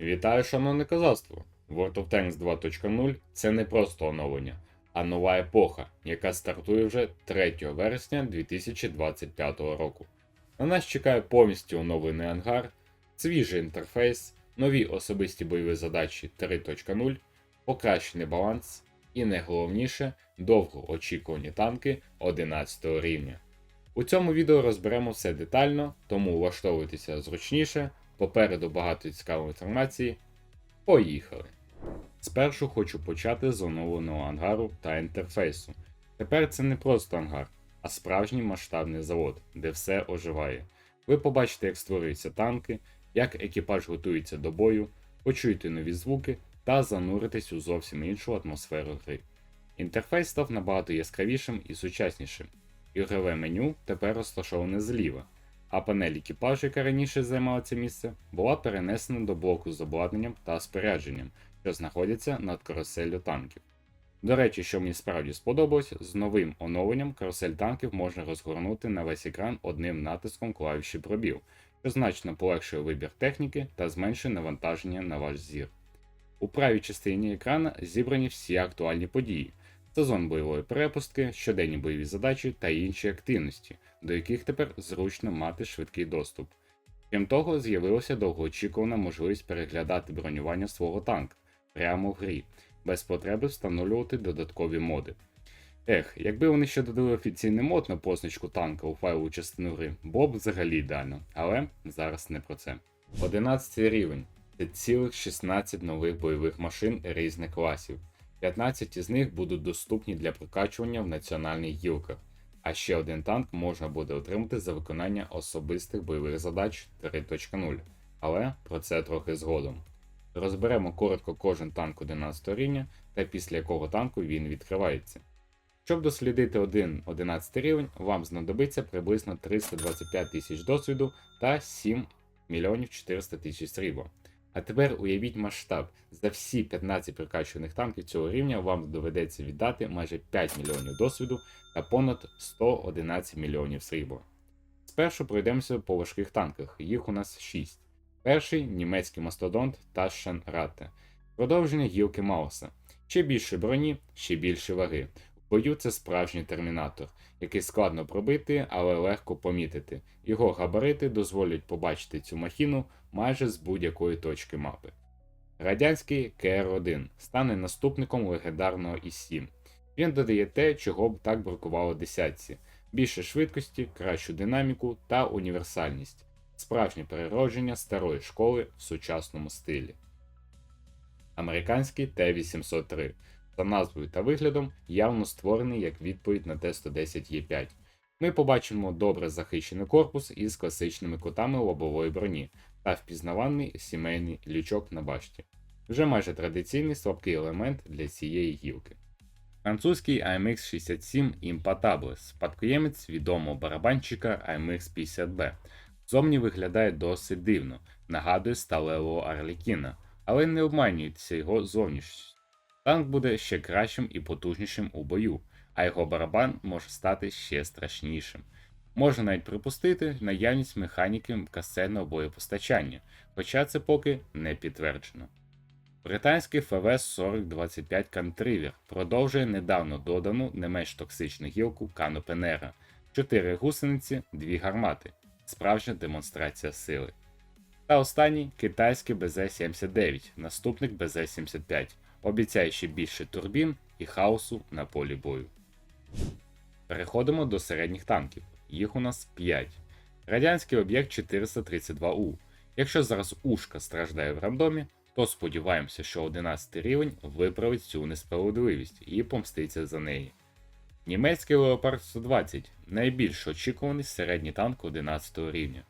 Вітаю, шановне козацтво! World of Tanks 2.0 це не просто оновлення, а нова епоха, яка стартує вже 3 вересня 2025 року. На нас чекає повністю оновлений ангар, свіжий інтерфейс, нові особисті бойові задачі 3.0, покращений баланс і найголовніше довгоочікувані танки 11 рівня. У цьому відео розберемо все детально, тому влаштовуйтеся зручніше, попереду багато цікавої інформації. Поїхали! Спершу хочу почати з оновленого ангару та інтерфейсу. Тепер це не просто ангар, а справжній масштабний завод, де все оживає. Ви побачите, як створюються танки, як екіпаж готується до бою, почуєте нові звуки та зануритесь у зовсім іншу атмосферу гри. Інтерфейс став набагато яскравішим і сучаснішим. Ігрове меню тепер розташоване зліва, а панель екіпажу, яка раніше займала це місце, була перенесена до блоку з обладнанням та спорядженням, що знаходяться над каруселлю танків. До речі, що мені справді сподобалось, з новим оновленням карусель танків можна розгорнути на весь екран одним натиском клавіші пробіл, що значно полегшує вибір техніки та зменшує навантаження на ваш зір. У правій частині екрана зібрані всі актуальні події, сезон бойової перепустки, щоденні бойові задачі та інші активності, до яких тепер зручно мати швидкий доступ. Крім того, з'явилася довгоочікувана можливість переглядати бронювання свого танка прямо в грі, без потреби встановлювати додаткові моди. Ех, якби вони ще додали офіційний мод на позначку танка у файлову частину гри, було б взагалі ідеально, але зараз не про це. 11 рівень це цілих 16 нових бойових машин різних класів. 15 із них будуть доступні для прокачування в національних гілках, а ще один танк можна буде отримати за виконання особистих бойових задач 3.0, але про це трохи згодом. Розберемо коротко кожен танк 11 рівня та після якого танку він відкривається. Щоб дослідити один 11 рівень, вам знадобиться приблизно 325 тисяч досвіду та 7 мільйонів 400 тисяч срібла. А тепер уявіть масштаб. За всі 15 прокачуваних танків цього рівня вам доведеться віддати майже 5 мільйонів досвіду та понад 111 мільйонів срібла. Спершу пройдемося по важких танках, їх у нас 6. Перший німецький мастодонт Taschen Ratte. Продовження гілки Мауса. Ще більше броні, ще більше ваги. Бою це справжній термінатор, який складно пробити, але легко помітити. Його габарити дозволять побачити цю махіну майже з будь-якої точки мапи. Радянський КР-1 стане наступником легендарного І-7. Він додає те, чого б так бракувало десятці: більше швидкості, кращу динаміку та універсальність, справжнє переродження старої школи в сучасному стилі. Американський Т-803 за назвою та виглядом явно створений як відповідь на Т-110Е5. Ми побачимо добре захищений корпус із класичними кутами лобової броні та впізнаваний сімейний лючок на башті. Вже майже традиційний слабкий елемент для цієї гілки. Французький AMX 67 Impatable, спадкоємець відомого барабанщика AMX 50B. Зовні виглядає досить дивно, нагадує сталевого Арлікіна, але не обманюється його зовнішністю. Танк буде ще кращим і потужнішим у бою, а його барабан може стати ще страшнішим. Можна навіть припустити наявність механіки касетного боєпостачання, хоча це поки не підтверджено. Британський ФВС 4025 Кантривер продовжує недавно додану не менш токсичну гілку Канопенера, 4 гусениці, 2 гармати, справжня демонстрація сили. Та останній китайський БЗ-79, наступник БЗ-75, обіцяє ще більше турбін і хаосу на полі бою. Переходимо до середніх танків. Їх у нас 5. Радянський об'єкт 432У. Якщо зараз Ушка страждає в рандомі, то сподіваємося, що 11 рівень виправить цю несправедливість і помститься за неї. Німецький Leopard 120 найбільш очікуваний середній танк 11 рівня.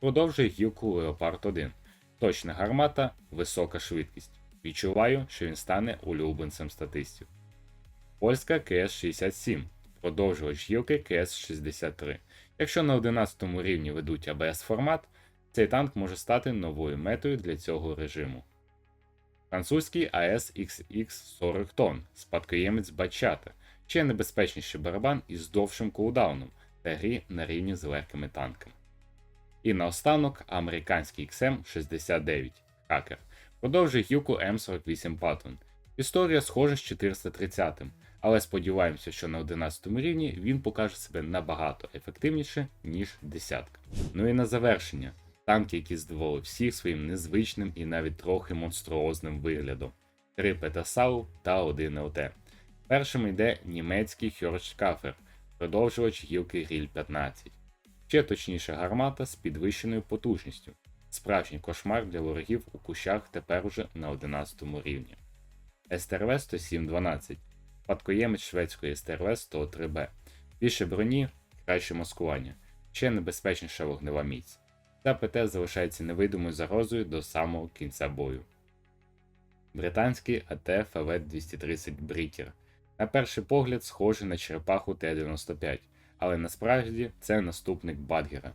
Продовжує гілку Leopard 1. Точна гармата, висока швидкість. Відчуваю, що він стане улюбленцем статистів. Польська КС-67 продовжувач гілки КС-63. Якщо на 11 рівні ведуть АБС формат, цей танк може стати новою метою для цього режиму. Французький АС XX 40 тонн, спадкоємець Бачата, ще небезпечніший барабан із довшим кулдауном та грі на рівні з легкими танками. І наостанок американський XM69. Хакер продовжує гілку М48 Patton. Історія схожа з 430, але сподіваємося, що на 11 рівні він покаже себе набагато ефективніше, ніж десятка. Ну і на завершення, танки, які здивували всіх своїм незвичним і навіть трохи монструозним виглядом. Три Петасау та один ЛТ. Першим йде німецький Хьоршкафер, продовжувач гілки Гріль 15. Ще точніше гармата з підвищеною потужністю. Справжній кошмар для ворогів у кущах тепер уже на 11 рівні. СТРВ 10712 спадкоємець шведської СТРВ 103Б. Більше броні, краще маскування, ще небезпечніша вогнева міць. Та ПТ залишається невидимою загрозою до самого кінця бою. Британський АТ ФВ 230 Брітер. На перший погляд схожий на черепаху Т-95, але насправді це наступник Бадгера.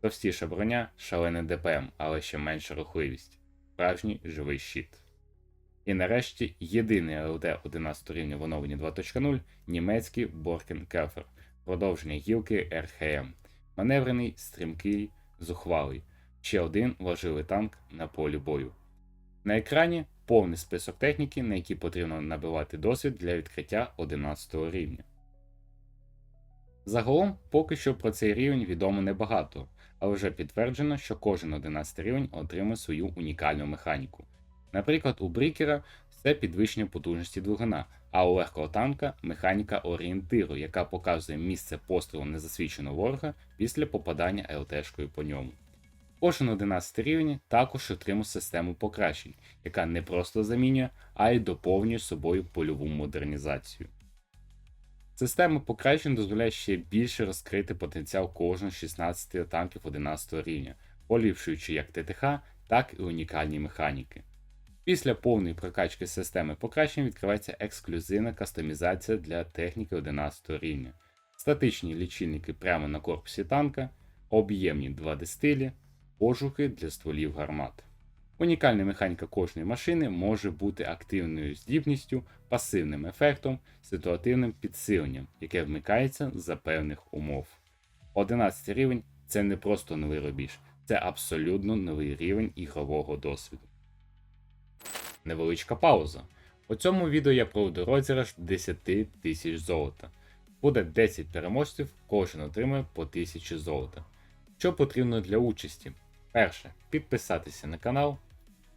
Товстіша броня, шалений ДПМ, але ще менша рухливість. Справжній живий щит. І нарешті єдиний ЛД 11 рівня в оновленні 2.0 німецький Боркен Кефер, продовження гілки РХМ. Маневрений, стрімкий, зухвалий. Ще один важливий танк на полі бою. На екрані повний список техніки, на які потрібно набивати досвід для відкриття 11 рівня. Загалом, поки що про цей рівень відомо небагато, але вже підтверджено, що кожен 11 рівень отримує свою унікальну механіку. Наприклад, у Брікера це підвищення потужності двигуна, а у легкого танка механіка орієнтиру, яка показує місце пострілу незасвідченого ворога після попадання ЛТшкою по ньому. Кожен 11 рівень також отримав систему покращень, яка не просто замінює, а й доповнює собою польову модернізацію. Система покращень дозволяє ще більше розкрити потенціал кожного з 16 танків 11 рівня, поліпшуючи як ТТХ, так і унікальні механіки. Після повної прокачки системи покращень відкривається ексклюзивна кастомізація для техніки 11 рівня, статичні лічильники прямо на корпусі танка, об'ємні 2D стилі, пожухи для стволів гармат. Унікальна механіка кожної машини може бути активною здібністю, пасивним ефектом, ситуативним підсиленням, яке вмикається за певних умов. 11 рівень це не просто новий рубіж, це абсолютно новий рівень ігрового досвіду. Невеличка пауза. У цьому відео я проведу розіграш 10 тисяч золота. Буде 10 переможців, кожен отримує по 1000 золота. Що потрібно для участі? Перше, підписатися на канал.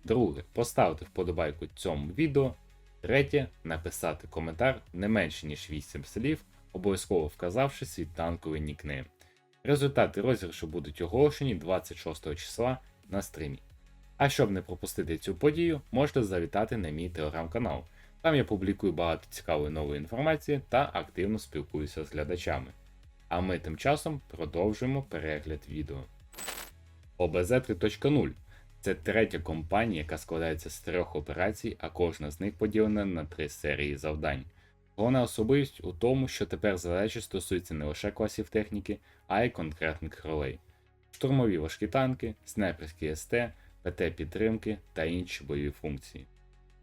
Друге, поставити вподобайку цьому відео. Третє, написати коментар не менше ніж 8 слів, обов'язково вказавши свій танковий нікнейм. Результати розіграшу будуть оголошені 26 числа на стрімі. А щоб не пропустити цю подію, можете завітати на мій телеграм-канал. Там я публікую багато цікавої нової інформації та активно спілкуюся з глядачами. А ми тим часом продовжуємо перегляд відео. ОБЗ 3.0 це третя компанія, яка складається з трьох операцій, а кожна з них поділена на три серії завдань. Головна особливість у тому, що тепер задачі стосуються не лише класів техніки, а й конкретних ролей. Штурмові важкі танки, снайперські СТ, ПТ-підтримки та інші бойові функції.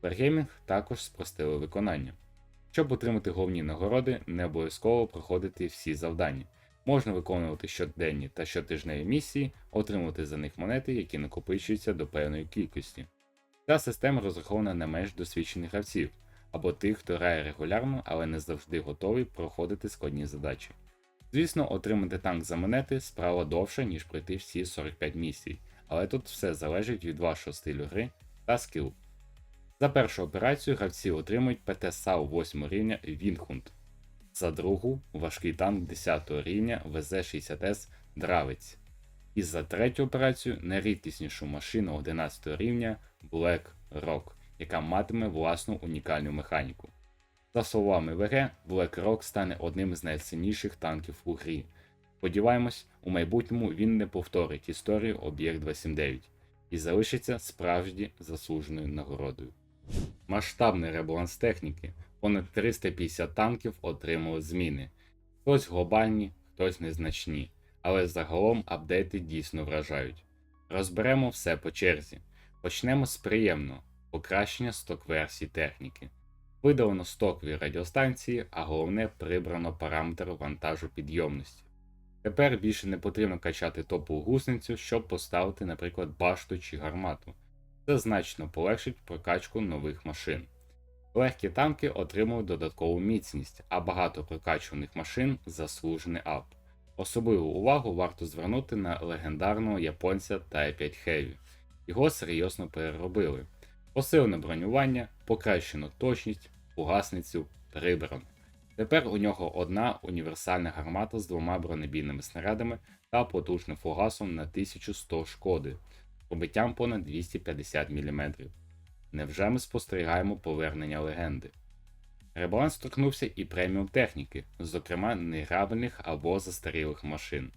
Wargaming також спростили виконання. Щоб отримати головні нагороди, не обов'язково проходити всі завдання. Можна виконувати щоденні та щотижневі місії, отримувати за них монети, які накопичуються до певної кількості. Ця система розрахована на менш досвідчених гравців або тих, хто грає регулярно, але не завжди готовий проходити складні задачі. Звісно, отримати танк за монети справа довше, ніж пройти всі 45 місій, але тут все залежить від вашого стилю гри та скіл. За першу операцію гравці отримують ПТ САУ 8 рівня Вінхунд. За другу важкий танк 10 рівня ВЗ-60С Дравець. І за третю операцію найрідкіснішу машину 11 рівня Black Rock, яка матиме власну унікальну механіку. За словами ВГ, Black Rock стане одним з найсильніших танків у грі. Сподіваємось, у майбутньому він не повторить історію Об'єкт 279 і залишиться справді заслуженою нагородою. Масштабний ребаланс техніки, понад 350 танків отримали зміни. Хтось глобальні, хтось незначні, але загалом апдейти дійсно вражають. Розберемо все по черзі. Почнемо з приємного покращення сток-версій техніки. Видалено стокові радіостанції, а головне прибрано параметр вантажу підйомності. Тепер більше не потрібно качати топову гусеницю, щоб поставити, наприклад, башту чи гармату. Це значно полегшить прокачку нових машин. Легкі танки отримують додаткову міцність, а багато прокачуваних машин заслужений ап. Особливу увагу варто звернути на легендарного японця Type 5 Heavy. Його серйозно переробили. Посилене бронювання, покращено точність, фугасницю, прибрано. Тепер у нього одна універсальна гармата з двома бронебійними снарядами та потужним фугасом на 1100 шкоди, пробиттям понад 250 мм. Невже ми спостерігаємо повернення легенди? Ребаланс торкнувся і преміум техніки, зокрема неграбельних або застарілих машин.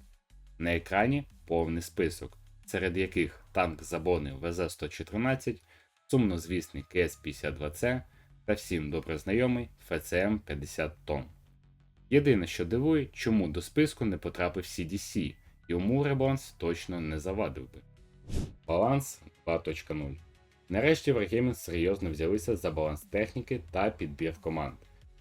На екрані повний список, серед яких танк Забони ВЗ-114, сумнозвісний КС-52C та всім добре знайомий ФЦМ 50 тонн. Єдине, що дивує, чому до списку не потрапив CDC, йому ребаланс точно не завадив би. Баланс 2.0 Нарешті Wargaming серйозно взялися за баланс техніки та підбір команд.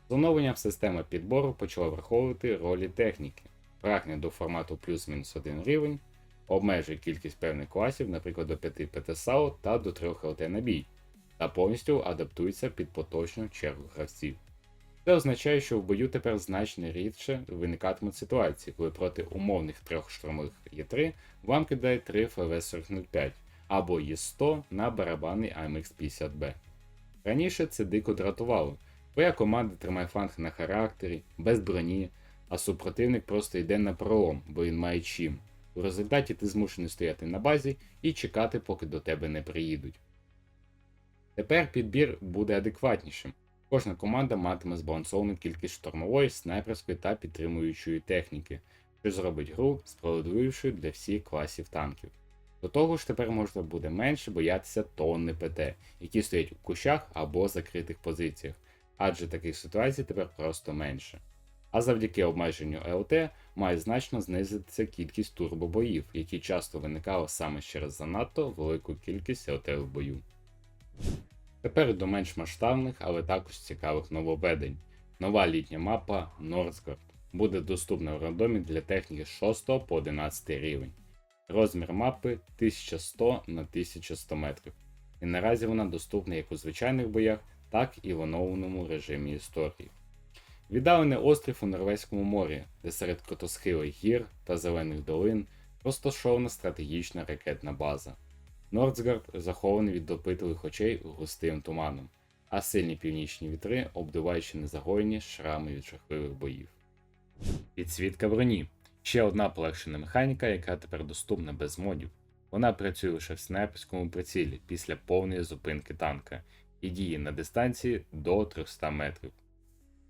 З оновленням система підбору почала враховувати ролі техніки, прагне до формату плюс-мінус один рівень, обмежує кількість певних класів, наприклад, до 5 ПТСАУ та до 3 ЛТ на бій, та повністю адаптується під поточну чергу гравців. Це означає, що в бою тепер значно рідше виникатимуть ситуації, коли проти умовних трьох штурмових Є3 вам кидають 3 ФВ-405 або Є100 на барабанний AMX-50B. Раніше це дико дратувало. Твоя команда тримає фланг на характері, без броні, а супротивник просто йде на пролом, бо він має чим. У результаті ти змушений стояти на базі і чекати, поки до тебе не приїдуть. Тепер підбір буде адекватнішим. Кожна команда матиме збалансовану кількість штурмової, снайперської та підтримуючої техніки, що зробить гру справедливішою для всіх класів танків. До того ж, тепер можна буде менше боятися тонни ПТ, які стоять у кущах або закритих позиціях, адже таких ситуацій тепер просто менше. А завдяки обмеженню ЛТ має значно знизитися кількість турбобоїв, які часто виникали саме через занадто велику кількість ЛТ в бою. Тепер до менш масштабних, але також цікавих нововведень. Нова літня мапа Норсгард буде доступна в рандомі для техніки з 6 по 11 рівень. Розмір мапи 1100 на 1100 метрів. І наразі вона доступна як у звичайних боях, так і в оновленому режимі історії. Віддалений острів у Норвезькому морі, де серед крутосхилих гір та зелених долин розташована стратегічна ракетна база. Нордсгард захований від допитливих очей густим туманом, а сильні північні вітри обдуваючи незагоєні шрами від жахливих боїв. Підсвітка броні ще одна полегшена механіка, яка тепер доступна без модів. Вона працює лише в снайперському прицілі після повної зупинки танка і діє на дистанції до 300 метрів.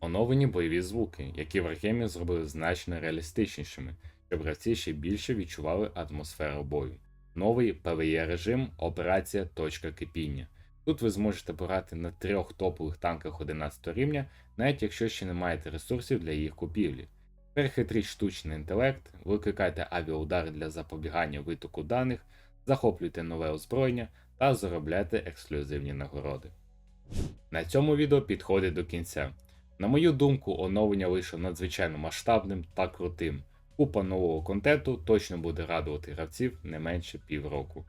Оновлені бойові звуки, які Wargaming зробили значно реалістичнішими, щоб гравці ще більше відчували атмосферу бою. Новий PvE режим Операція Точка кипіння. Тут ви зможете пограти на трьох топових танках 11 рівня, навіть якщо ще не маєте ресурсів для їх купівлі. Перехитріть штучний інтелект, викликайте авіаудари для запобігання витоку даних, захоплюйте нове озброєння та заробляйте ексклюзивні нагороди. На цьому відео підходить до кінця. На мою думку, оновлення вийшло надзвичайно масштабним та крутим. Купа нового контенту точно буде радувати гравців не менше півроку.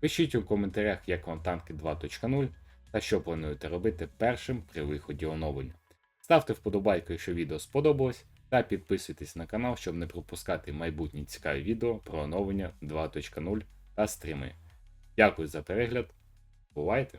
Пишіть у коментарях, як вам танки 2.0 та що плануєте робити першим при виході оновлення. Ставте вподобайку, якщо відео сподобалось, та підписуйтесь на канал, щоб не пропускати майбутні цікаві відео про оновлення 2.0 та стріми. Дякую за перегляд. Бувайте!